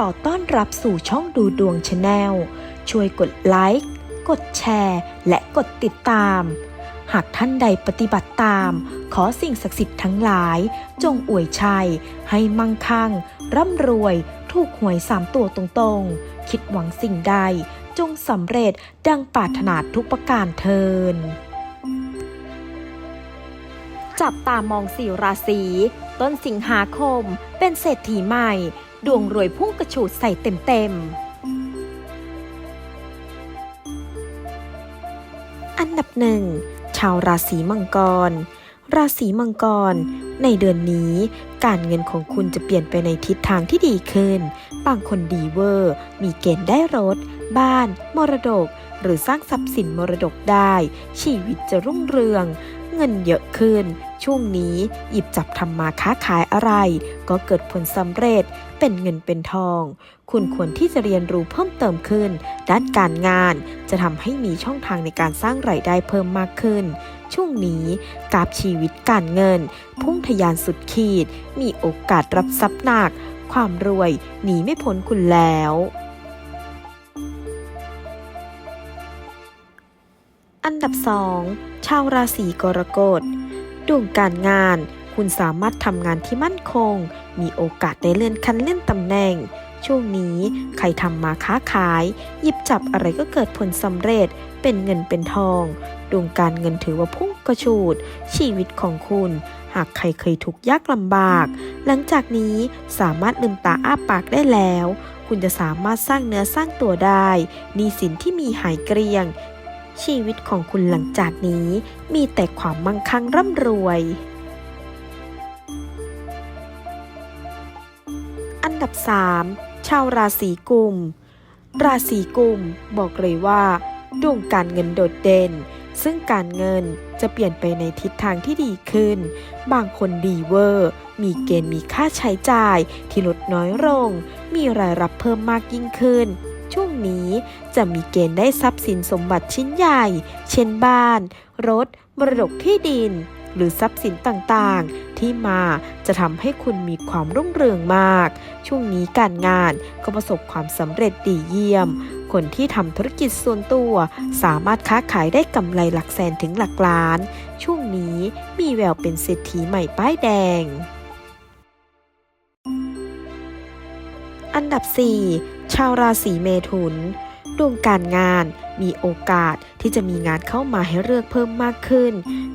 ขอต้อนรับสู่ช่องดูดวงชาแนล ช่วยกดไลค์ กดแชร์ และกดติดตาม หากท่านใดปฏิบัติตาม ขอสิ่งศักดิ์สิทธิ์ทั้งหลาย จงอวยชัย ให้มั่งคั่ง ร่ำรวย ถูกหวยสามตัวตรงๆ คิดหวังสิ่งใด จงสำเร็จดังปรารถนาทุกประการเทิน จับตามองสี่ราศีต้นสิงหาคมเป็นเศรษฐีใหม่ ดวงรวยพุ่งกระฉูดใส่เต็มๆ อันดับหนึ่งชาวราศีมังกร ราศีมังกร ในเดือนนี้ การเงินของคุณจะเปลี่ยนไปในทิศทางที่ดีขึ้น บางคนดีเวอร์ มีเกณฑ์ได้รถ บ้าน มรดก หรือสร้างทรัพย์สินมรดกได้ ชีวิตจะรุ่งเรือง เงินเยอะขึ้น ช่วงนี้หยิบจับทำมาค้าขายอะไร ก็เกิดผลสำเร็จเป็นเงินเป็นทอง คุณควรที่จะเรียนรู้เพิ่มเติมขึ้น ด้านการงานจะทำให้มีช่องทางในการสร้างรายได้เพิ่มมากขึ้น ช่วงนี้กราบชีวิตการเงิน พุ่งทะยานสุดขีด มีโอกาสรับทรัพย์หนัก ความรวยหนีไม่พ้นคุณแล้วอันดับ 2 ชาวราศีกรกฎ ดวงการงาน คุณสามารถทำงานที่มั่นคง มีโอกาสได้เลื่อนขั้นเลื่อนตำแหน่ง ช่วงนี้ใครทำมาค้าขาย หยิบจับอะไรก็เกิดผลสำเร็จ เป็นเงินเป็นทอง ดวงการเงินถือว่าพุ่งกระฉูด ชีวิตของคุณ หากใครเคยทุกข์ยากลำบาก หลังจากนี้สามารถลืมตาอ้าปากได้แล้วคุณจะสามารถสร้างเนื้อสร้างตัวได้หนี้สินที่มีหายเกลียง ชีวิตของคุณหลังจากนี้มีแต่ความมั่งคั่งร่ำรวย อันดับ 3 ชาวราศีกุม ราศีกุมบอกเลยว่า ดวงการเงินโดดเด่น ซึ่งการเงินจะเปลี่ยนไปในทิศทางที่ดีขึ้น บางคนดีเวอร์ มีเกณฑ์มีค่าใช้จ่ายที่ลดน้อยลง มีรายรับเพิ่มมากยิ่งขึ้น ช่วงนี้ จะมีเกณฑ์ได้ทรัพย์สินสมบัติชิ้นใหญ่ เช่นบ้าน รถ มรดกที่ดิน หรือทรัพย์สินต่างๆ ที่มาจะทำให้คุณมีความรุ่งเรืองมาก ช่วงนี้การงานก็ประสบความสำเร็จดีเยี่ยม คนที่ทำธุรกิจส่วนตัว สามารถค้าขายได้กำไรหลักแสนถึงหลักล้าน ช่วงนี้มีแววเป็นเศรษฐีใหม่ป้ายแดงอันดับ 4 ชาวราศีเมถุน ดวงการงาน มีโอกาสที่จะมีงานเข้ามาให้เลือกเพิ่มมากขึ้น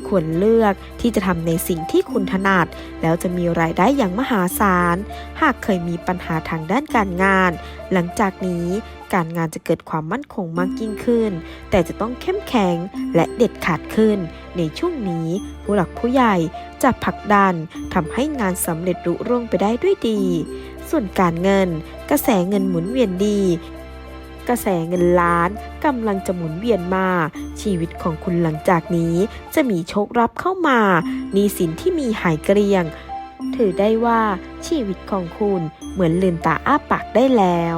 ควรเลือกที่จะทำในสิ่งที่คุณถนัด แล้วจะมีรายได้อย่างมหาศาล หากเคยมีปัญหาทางด้านการงาน หลังจากนี้การงานจะเกิดความมั่นคงมากยิ่งขึ้น แต่จะต้องเข้มแข็งและเด็ดขาดขึ้น ในช่วงนี้ผู้หลักผู้ใหญ่จะผลักดันทำให้งานสำเร็จรุร่วงไปได้ด้วยดี ส่วนการเงิน กระแสเงินหมุนเวียนดีก ระแสเงินล้านกำลังจะหมุนเวียนมา ชีวิตของคุณหลังจากนี้จะมีโชครับเข้ามานีสินที่มีหายเกลี้ยง ถือได้ว่าชีวิตของคุณเหมือนลืมตาอ้าปากได้แล้ว